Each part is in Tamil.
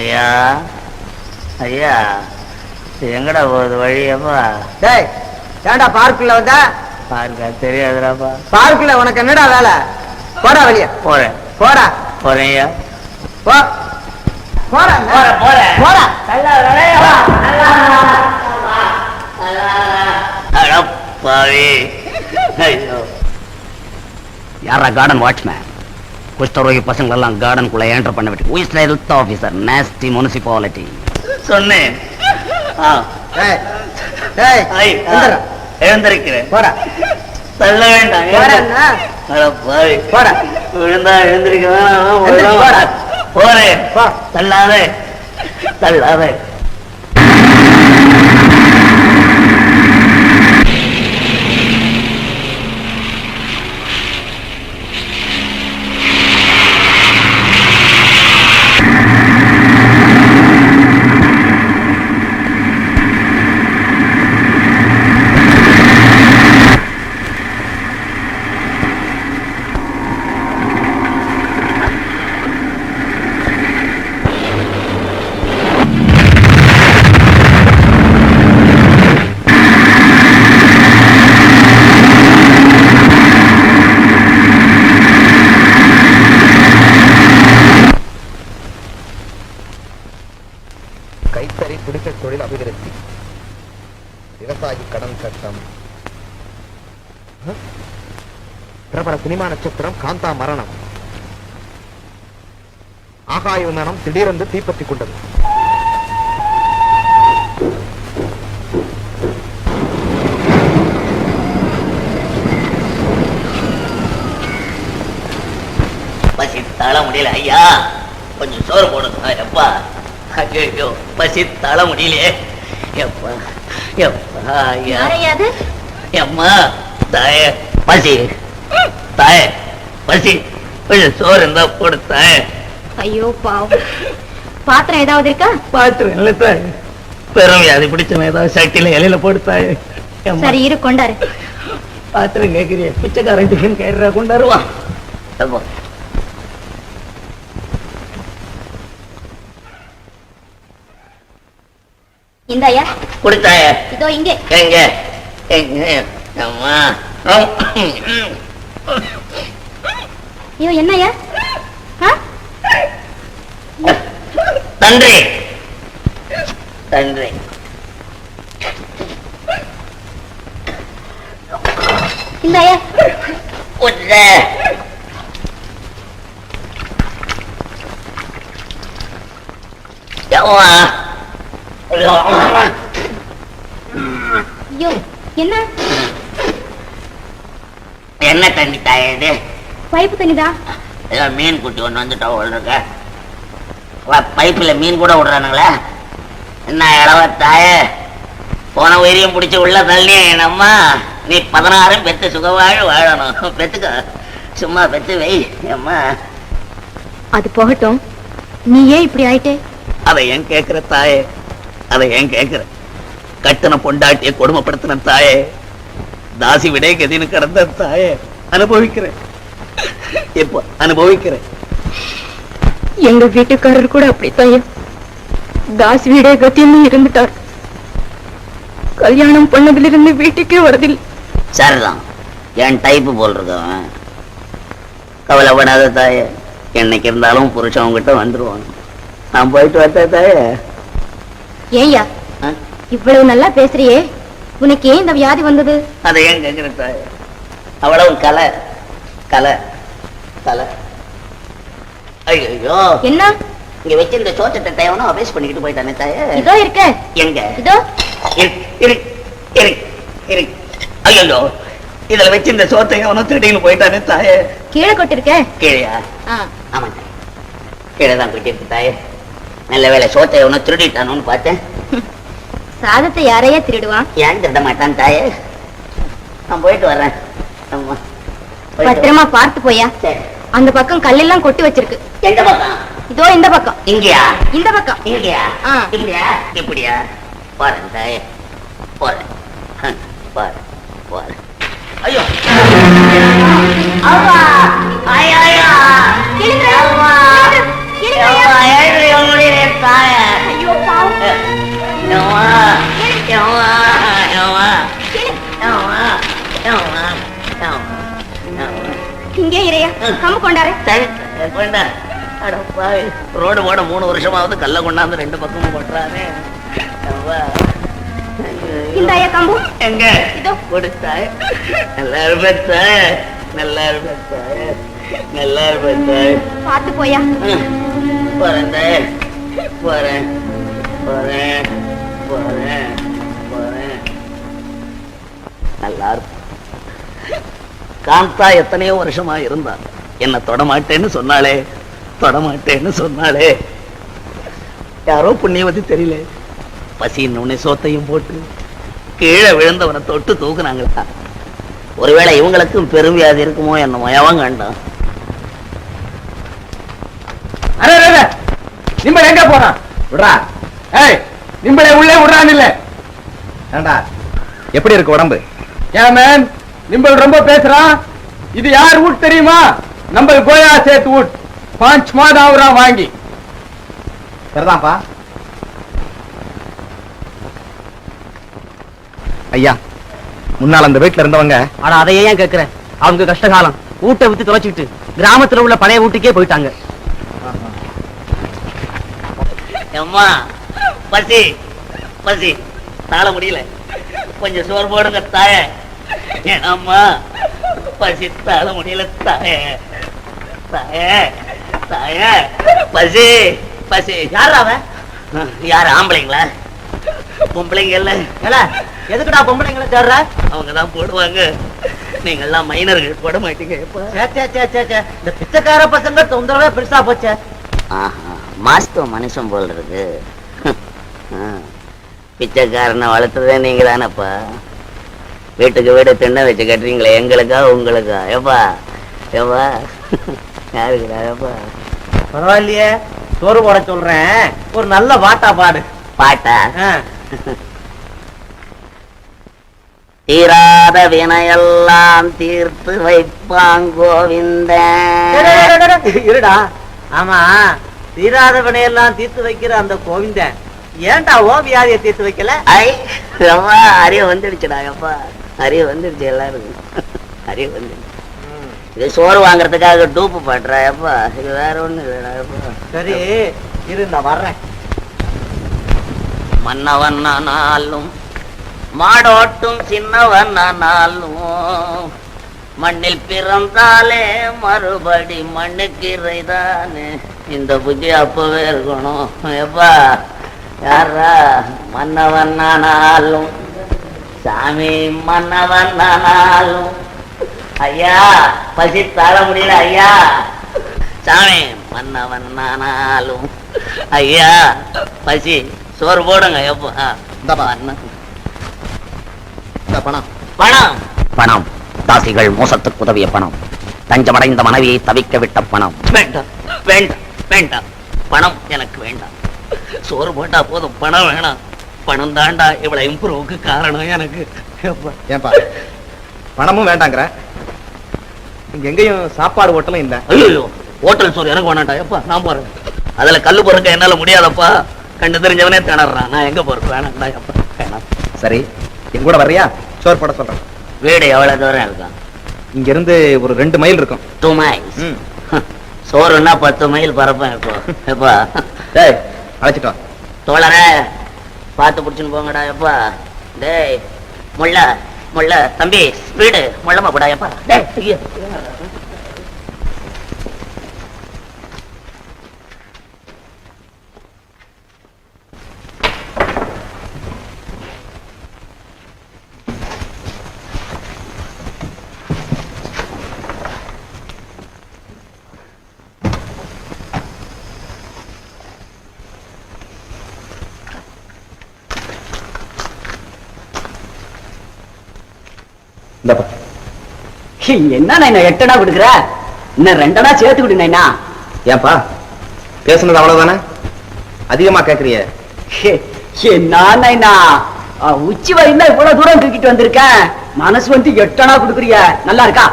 ஐயா ஐயா எங்கடா போகுது வழியப்பா டேய் ஏன்டா பார்க்குள்ள வந்தா? பாருங்க தெரியாதுடாப்பா. பார்க்குள்ள உனக்கு என்னடா வேலை? போடா வெளிய. போறேன். போடா. போறேன் ஐயா. போ. அடப்பாவி. ஐயோ. யாரா கார்டன் வாட்ச்மேன் குஷ்டரோகி பசங்களெல்லாம் கார்டனுக்குள்ள என்டர் பண்ண விட்டு உயிஸ்ல ஹெல்த் ஆஃபீஸர் நேஸ்டி முனிசிபாலிட்டி சொன்னேன். எழுந்திருக்கிறேன். போடா. தள்ள வேண்டாம் போடா விழுந்தா எழுந்திருக்க வேணாம் எந்திரி, போடா. போறேன். தள்ளாதே. தள்ளாதே. விவசாயி கடன் சட்டம்? பிரபல சினிமா நட்சத்திரம் காந்தா மரணம். ஆகாய விமானம் திடீரென்று தீப்பற்றி கொண்டது. பசி தள முடியல ஐயா. கொஞ்சம் சோறு போடுங்க எப்பா? ஐயோ பசி தள முடியலையே. எப்பா? எம்மா தாய பசி. தாய பசி. கொஞ்சம் சோறு இருந்தா போடு தாய. ஐயோ பாவம். பாத்திரம் ஏதாவது இருக்கா? பாத்துருவேன் இல்ல தாய். பெரும் வியாதி பிடிச்சவன் ஏதாவது சட்டியில இலையில போடு தாய. சரி இரு கொண்டாரு. பாத்திரம் கேட்கிறிய பிச்சைக்காரன் டிஃபன் கேட்டுறா கொண்டாருவான் இந்த ஐயா கொடுத்தாய? இதோ இங்கே. எங்க? எங்க? அம்மா. ஐயோ என்ன ஐயா? நன்றி நன்றி இந்த ஐயா உள்ள அம்மா ஐயோ என்ன? என்ன தண்ணி தாயே இது? பைப்பு தண்ணிதா? ஏதோ மீன் குட்டி ஒன்று வந்துட்டா இருக்க. பைப்பில் மீன் கூட விடுறானுங்களே. என்ன இளவ தாயே? போன உயிரையும் பிடிச்சி உள்ள தள்ளி என்னம்மா? நீ பதினாறும் பெத்து சுகவாழ் வாழணும். பெத்துக்க. சும்மா பெத்து வை அம்மா. அது போகட்டும். நீ ஏன் இப்படி ஆயிட்டே? அதை ஏன் கேட்கிற தாயே? அதை ஏன் கேட்கிற கட்டின பொண்டாட்டிய கொடுமைப்படுத்தின தாயே தாசி விடை கதின்னு கிடந்த தாயே அனுபவிக்கிறேன். இப்போ அனுபவிக்கிறேன்? எங்க வீட்டுக்காரர் கூட அப்படித்தான் தாஸ் வீடே கத்தின்னு இருந்துட்டார். கல்யாணம் பண்ணதிலிருந்து வீட்டுக்கே வரதில்லை. சரிதான். என் டைப்பு போல் இருக்கவன் கவலைப்படாத தாயே என்னைக்கு இருந்தாலும் புருஷன் உங்ககிட்ட வந்துருவான். நான் போயிட்டு வரட்டேன் தாயே? ஏய்யா? இவ்வளவு நல்லா பேசுறியே. உனக்கு ஏன் இந்த வியாதி வந்தது? அதை ஏன் கேட்கிற தாயே? அவ்வளவு கலை கலை கலை. ஐயோ என்ன? இங்க வச்சு இந்த சோச்சத்தை தேவனும் அபேஸ் பண்ணிக்கிட்டு போயிட்டானே தாயே. இதோ இருக்க. எங்க? இதோ. ஐயோ இதுல வச்சு இந்த சோத்தை எவனோ திருடின்னு போயிட்டானே தாயே. கீழே கொட்டிருக்க. கீழையா? ஆமா கீழே தான் கொட்டிருக்கு தாயே. நல்ல வேலை சோத்தை எவனோ திருடிட்டானோன்னு பார்த்தேன். சாதத்தை யாரையா திருடுவான்? ஏன் திருட மாட்டான் தாயே? நான் போயிட்டு வர்றேன். ஆமா போயிட்டு பத்திரமா பார்த்து போயா வரேன். சரி. அந்த பக்கம் கல்லெல்லாம் கொட்டி வச்சிருக்கு. எந்த பக்கம்? இதோ இந்த பக்கம். இங்கயா? இந்த பக்கம். இங்கயா? ஆ. இப்படியா இப்படியா? போறேன் தாயே. போறேன். ஹம், போறேன். போறேன். ஐயோ. அம்மா. ஐயோ ஐயோ. இங்கே இறையா கம்பு கொண்டாரு. சரி கொண்டாரு. அடப்பா ரோடு போட மூணு வருஷமாவது கல்ல கொண்டாந்து ரெண்டு பக்கமும் கொட்டுறாரு. இந்த ஐயா கம்பு. எங்க? இதோ. கொடுத்தாய் நல்லா இருப்பேன் நல்லா இருப்பேன் பார்த்து போயா போறேன் போறேன் போறேன் போறேன் போறேன். நல்லா இருக்கும் காந்தா எத்தனையோ வருஷமா இருந்தா என்ன தொடமாட்டேன்னு சொன்னாலே தொடமாட்டேன்னு சொன்னாலே யாரோ புண்ணியவதி தெரியல. பசின்னு உன்னை சோத்தையும் போட்டு கீழே விழுந்தவனை தொட்டு தூக்குனாங்களா? ஒருவேளை இவங்களுக்கும் பெருவியாதி இருக்குமோ என்னமோ எவன் கண்டான். அரே நிம்பள எங்க போறான் விடுறா. ஏய் நிம்பளை உள்ளே விடுறான் இல்ல ஏண்டா எப்படி இருக்கு உடம்பு? ஏன் மேன் நிம்பல் ரொம்ப பேசுறான் இது யார் வீட் தெரியுமா? நம்ம கோயா சேத் வீட் பாஞ்ச் மாதம் ஆகுறான் வாங்கி. சரிதான்ப்பா. ஐயா முன்னால் அந்த வீட்டுல இருந்தவங்க ஆனா அதையே ஏன் கேட்கிறேன் அவங்க கஷ்டகாலம். வீட்டை வித்து தொலைச்சிட்டு கிராமத்துல உள்ள பழைய வீட்டுக்கே போயிட்டாங்க. எம்மா பசி பசி. தாழ முடியல. கொஞ்சம் சோறு போடுங்க தாய. அம்மா பசி தாழ முடியல தாய. தாய தாய. பசி பசி. யார் அவன் யார் ஆம்பளைங்களா? பொம்பளைங்க இல்ல எதுக்குடா பொம்பளைங்களை தேடுற? அவங்க தான் போடுவாங்க. நீங்க எல்லாம் மைனர்கள் போட மாட்டீங்க. இந்த பிச்சைக்கார பசங்க தொந்தரவே பெருசா போச்சே. மாஸ்தோ மனுஷன் போல் இருக்கு. பிச்சைக்காரனை வளர்த்ததே நீங்க தானப்பா வீட்டுக்கு வீடு திண்ணை வச்சு கட்டுறீங்களே எங்களுக்கா உங்களுக்கா? ஏப்பா? ஏப்பா? யாருக்குடா ஏப்பா? பரவாயில்லையே சோறு போட சொல்றேன். ஒரு நல்ல பாட்டா பாடு. பாட்டா? தீராத வினையெல்லாம் தீர்த்து வைப்பான் கோவிந்தன். இருடா. ஆமா. தீராத வினையெல்லாம் தீர்த்து வைக்கிற அந்த கோவிந்தன் ஏன்டா ஓ வியாதியை தீர்த்து வைக்கல? ஐ அம்மா அறிவு வந்துடுச்சுடா அப்பா. அறிவு வந்துடுச்சு எல்லாருக்கும். அறிவு வந்துடுச்சு. இது சோறு வாங்குறதுக்காக டூப்பு பாடுறா அப்பா. இது வேற ஒண்ணு இல்லடா அப்பா. சரி இரு நான் வர்றேன். மன்னவனானாலும் மாடோட்டும் சின்னவனானாலும் மண்ணில் பிறந்தாலே மறுபடி மண்ணுக்கு இறைதானே. இந்த புத்தி அப்பவே இருக்கணும். எப்பா யாரா மன்னவனானாலும் சாமி மன்னவனானாலும் ஐயா பசி தாழ முடியல ஐயா. சாமி மன்னவனானாலும் ஐயா பசி. சோறு போடுங்க எப்போ? பணம். பணம். பணம். தாசிகள் மோசத்துக்கு உதவிய பணம். தஞ்சமடைந்த மனைவியை தவிக்க விட்ட பணம். வேண்டாம் வேண்டாம். வேண்டாம். பணம் எனக்கு வேண்டாம். சோறு போட்டா போதும். பணம் வேணாம். பணம் தாண்டா இவ்வளவு இம்ப்ரூவுக்கு காரணம் எனக்கு. ஏன்பா? பணமும் வேண்டாங்கிற. இங்க எங்கேயும் சாப்பாடு ஹோட்டலும் இல்ல. ஐயோ ஹோட்டல் சோறு எனக்கு வேணாண்டா எப்பா நான் போறேன். அதுல கல்லு பொறுக்க என்னால முடியாதப்பா. கண்டு தெரிஞ்சவனே திணறான் நான் எங்க போறது? வேணாம்டா எப்பா. வேணாம். சரி என் கூட வர்றியா? சோறு போட சொல்றேன். வீடு எவ்வளவு தூரம் இருக்கும்? இங்க இருந்து ஒரு ரெண்டு மைல் இருக்கும். டூ மைல்ஸ் ம். சோறுன்னா பத்து மைல் பரப்பேன் இப்போ. எப்பா? டேய் அழைச்சிட்டு வா. தோழரே பார்த்து பிடிச்சுன்னு போங்கடா எப்பா? டேய் முள்ள முள்ள தம்பி ஸ்பீடு முள்ளமா போடா எப்பா டேய் என்ன நான் எட்டனா கொடுக்குற இன்னும் ரெண்டனா சேர்த்து விடு நைனா ஏன்பா பேசுனது அவ்வளவுதானே? அதிகமா கேக்குறிய. என்ன நைனா உச்சி வரையில இவ்வளவு தூரம் தூக்கிட்டு வந்திருக்கேன் மனசு வந்து எட்டனா கொடுக்குறிய. நல்லா இருக்கா?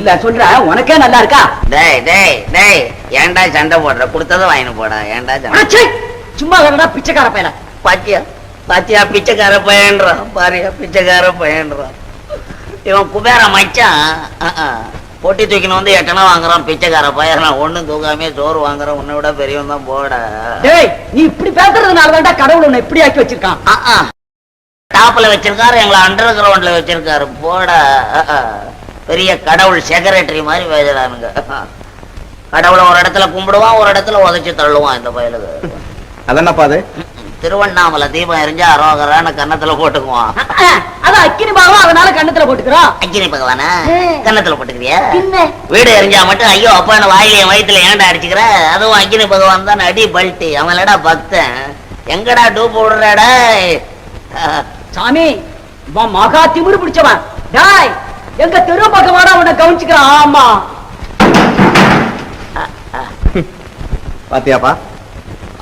இல்ல சொல்றேன் உனக்கே நல்லா இருக்கா? டேய் டேய் டேய் ஏன்டா சண்டை போடுற? கொடுத்ததை வாங்கிட்டு போடா ஏன்டா சண்டை? சும்மா வரடா பிச்சைக்கார பையல பாத்தியா? பாத்தியா பிச்சைக்கார பையன்றான் பாரியா பிச்சைக்கார பையன்றான். இவன் குபேர மச்சான். பொட்டி தூக்கின்னு வந்து எட்டனா வாங்குறான் பிச்சைக்கார பையன். ஒண்ணும் தூக்காமே சோறு வாங்குறேன். உன்னை விட பெரியவன் தான் போட. டேய் நீ இப்படி பேசுறதுனால தான்டா கடவுள் உன்னை இப்படி ஆக்கி வச்சிருக்கான். டாப்ல வச்சிருக்காரு எங்களை அண்டர் கிரவுண்ட்ல வச்சிருக்காரு. போட. பெரிய கடவுள் செக்ரட்டரி மாதிரி பேசுறானுங்க. கடவுளை ஒரு இடத்துல கும்பிடுவான் ஒரு இடத்துல உதைச்சு தள்ளுவான் இந்த பயலுக்கு. அதென்னப்பா அது? திருவண்ணாமலை தீபம் எரிஞ்சா அரோகரான கன்னத்துல போட்டுக்குவான். அது அக்கினி பாகம் அதனால கண்ணத்துல போட்டுக்கிறோம் அக்கினி பகவானா. கன்னத்துல போட்டுக்கிறியா? பின்ன? வீடு எரிஞ்சா மட்டும் ஐயோ அப்பா என்ன வாயில என் வயித்துல ஏன்டா அடிச்சுக்கிற? அதுவும் அக்கினி பகவான் தான் அடி பல்ட்டி. அவன் இல்லடா பக்தன். எங்கடா டூப் விடுறாடா அஹ், சாமி மகா திமிரு பிடிச்சவன். டாய் எங்க தெரு பக்கமாடா உன்னை கவனிச்சுக்கிறான். ஆமா. பாத்தியாப்பா?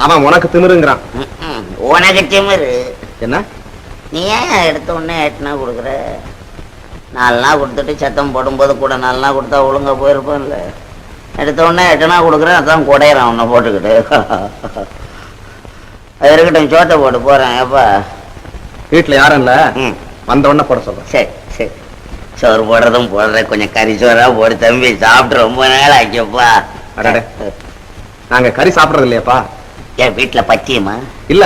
அவன் உனக்கு திமிருங்கிறான். உனக்கு திமிரு. என்ன? நீ ஏன் எடுத்த உடனே எட்டுனா கொடுக்குற? நாலு நாள் கொடுத்துட்டு சத்தம் போடும்போது கூட நாலு நாள் கொடுத்தா ஒழுங்கா போயிருப்பேன்ல எடுத்த உடனே எட்டுனா கொடுக்குறேன் அதான் குடையிறான் உன்னை போட்டுக்கிட்டு. அது இருக்கட்டும் சோத்தை போட்டு போறேன் எப்பா வீட்டுல யாரும் இல்ல? ம். வந்த உடனே போட சொல்றேன் சரி சரி. சோறு போடுறதும் போடுறேன் கொஞ்சம் கறி சோறா போடு தம்பி சாப்பிட்டு ரொம்ப நாள் ஆச்சுப்பா அடடே. நாங்க கறி சாப்பிடுறது இல்லையாப்பா. என் வீட்டுல பச்சியமா இல்ல.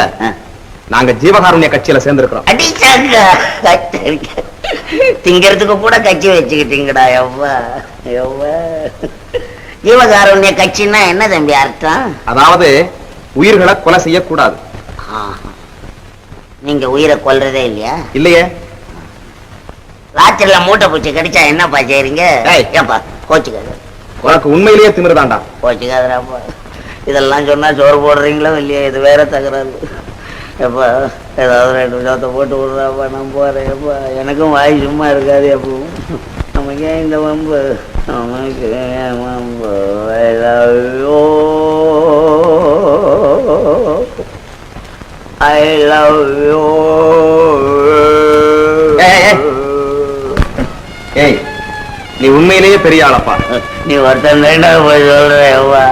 நாங்க ஜீவகாருண்ய கட்சியில சேர்ந்திருக்கிறோம். திங்கிறதுக்கு கூட கட்சி வச்சுக்கிட்டீங்கடா எவ்வா எவ்வா ஜீவகாருண்ய கட்சின்னா என்ன தம்பி அர்த்தம்? அதாவது உயிர்களை கொலை செய்யக்கூடாது. நீங்க உயிரை கொல்றதே இல்லையா? இல்லையே. ராத்திரில மூட்டை பூச்சி கடிச்சா என்னப்பா செய்றீங்க. ஏப்பா கோச்சுக்காத. உனக்கு உண்மையிலேயே திமிருதான்டா. கோச்சுக்காதராப்பா இதெல்லாம் சொன்னா சோறு போடுறீங்களோ இல்லையா இது வேற தகராறு. எப்பா ஏதாவது ரெண்டு சோத்தை போட்டு விடுறாப்பா நான் போறேன் எப்பா. எனக்கும் வாய் சும்மா இருக்காது எப்போ நமக்கு ஏன் இந்த வம்பு? நமக்கு ஏன் வம்பு? you. I love you. ஏய், நீ உண்மையிலேயே பெரிய ஆளப்பா. நீ ஒருத்தன் போய் சொல்ற எவ்வா